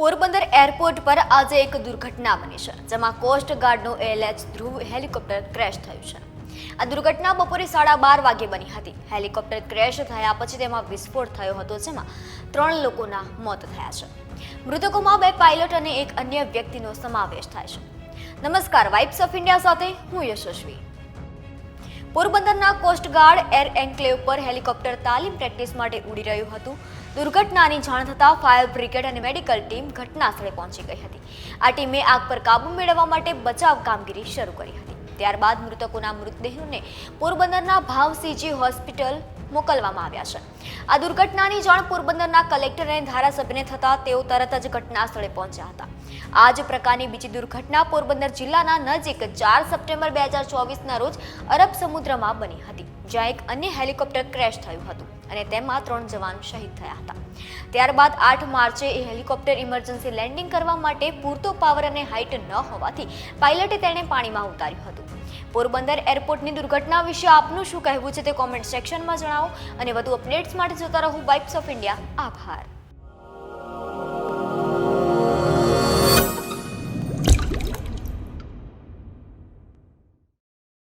Porbandar airport પર આજે એક દુર્ઘટના બની છે, જેમાં કોસ્ટ ગાર્ડનું એલએચ ધ્રુવ હેલિકોપ્ટર ક્રેશ થયું છે. આ દુર્ઘટના બપોરે સાડા બાર વાગે બની હતી. હેલિકોપ્ટર ક્રેશ થયા પછી તેમાં વિસ્ફોટ થયો હતો, જેમાં ત્રણ લોકોના મોત થયા છે. મૃતકોમાં બે પાયલટ અને એક અન્ય વ્યક્તિનો સમાવેશ થાય છે. નમસ્કાર, વાઇબ્સ ઓફ ઇન્ડિયા સાથે હું યશસ્વી. પોરબંદરના કોસ્ટગાર્ડ એર એન્કલેવ પર હેલિકોપ્ટર તાલીમ પ્રેક્ટિસ માટે ઉડી રહ્યું હતું. દુર્ઘટનાની જાણ થતાં ફાયર બ્રિગેડ અને મેડિકલ ટીમ ઘટના સ્થળે પહોંચી ગઈ હતી. આ ટીમે આગ પર કાબુ મેળવવા માટે બચાવ કામગીરી શરૂ કરી હતી. ત્યારબાદ મૃતકોના મૃતદેહોને પોરબંદરના ભાવસીજી હોસ્પિટલ મોકલવામાં આવ્યા છે. આ દુર્ઘટનાની જાણ પોરબંદરના કલેક્ટર અને ધારાસભ્યને થતાં તેઓ તરત જ ઘટના સ્થળે પહોંચ્યા હતા. આ જ પ્રકારની બીજી દુર્ઘટના પોરબંદર જિલ્લાના નજીક ચાર સપ્ટેમ્બર બે હજાર ચોવીસના રોજ અરબ સમુદ્રમાં બની હતી, જ્યાં એક અન્ય હેલિકોપ્ટર ક્રેશ થયું હતું અને તેમાં ત્રણ જવાન શહીદ થયા હતા. ત્યારબાદ આઠ માર્ચે એ હેલિકોપ્ટર ઇમરજન્સી લેન્ડિંગ કરવા માટે પૂરતો પાવર અને હાઇટ ન હોવાથી પાયલટે તેને પાણીમાં ઉતાર્યું હતું. પોરબંદર એરપોર્ટની દુર્ઘટના વિશે આપનું શું કહેવું છે તે કોમેન્ટ સેક્શનમાં જણાવો અને વધુ અપડેટ્સ માટે જોતા રહો વાઇબ્સ ઓફ ઇન્ડિયા આભાર.